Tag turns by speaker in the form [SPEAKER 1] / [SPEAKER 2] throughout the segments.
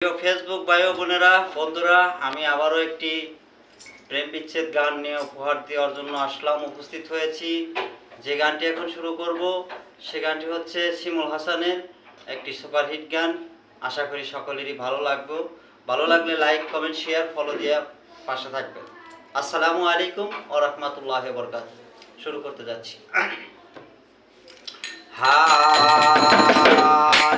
[SPEAKER 1] Facebook ভাই বোনেরা, বন্ধুরা, আমি আবারও একটি প্রেম বিচ্ছেদ গান নিয়ে উপহার দেওয়ার জন্য আসলাম, উপস্থিত হয়েছি। যে গানটি এখন শুরু করব, সে গানটি হচ্ছে শিমুল হাসানের একটি সুপারহিট গান। আশা করি সকলেরই ভালো লাগবে। ভালো লাগলে লাইক, কমেন্ট, শেয়ার, ফলো দিয়ে পাশে থাকবেন। আসসালামু আলাইকুম ও রহমতুল্লাহ বরকাত শুরু করতে যাচ্ছি। হায়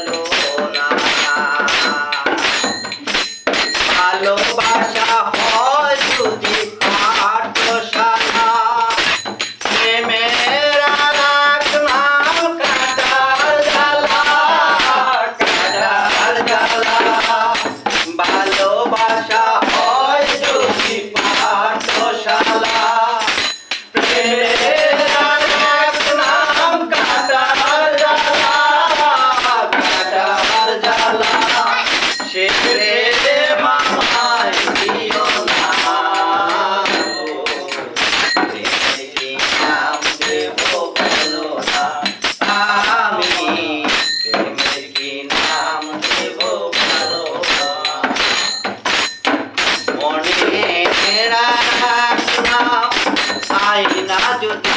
[SPEAKER 1] আয়না যদি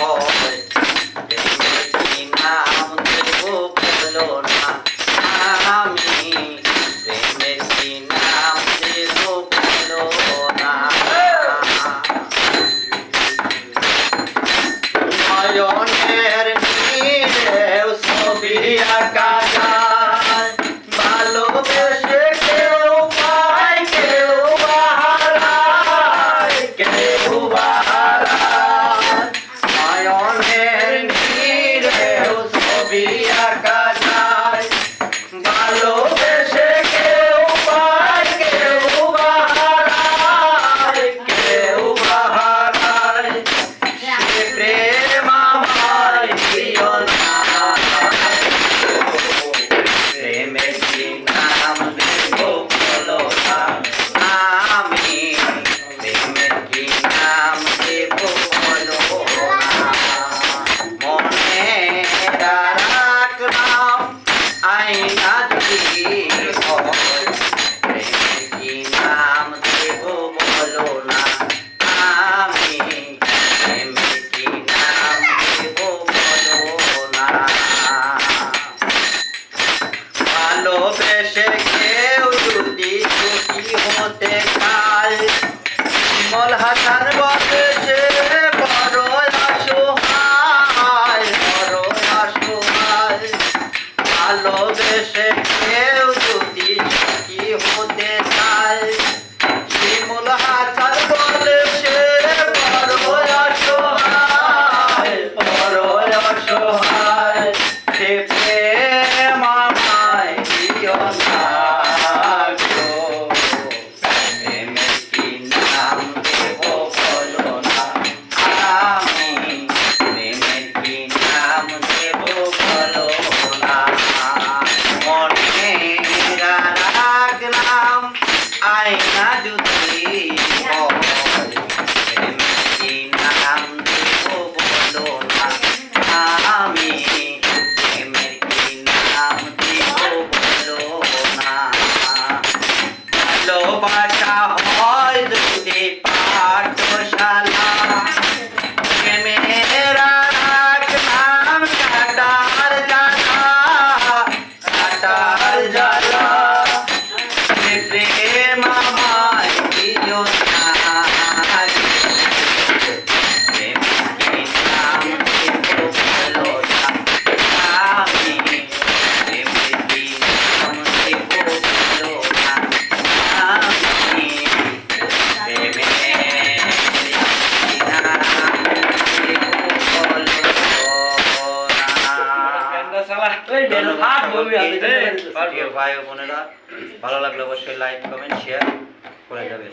[SPEAKER 1] হয় নাম দেব বলো না। আমি প্রেমের না। ভালোবেসে কেউ যদি সুখী হতে চায়। মল হাসান বলে যে বড় অসহায় বড় অসহায়। ভালোবেসে কেউ যদি সুখী হতে চায়। শিমুল হাসান বলে সে বড় সে ভালোবাসা হয় যদি পাঠশালা ভাই বোনেরা ভালো লাগলে অবশ্যই লাইক কমেন্ট শেয়ার করে যাবে।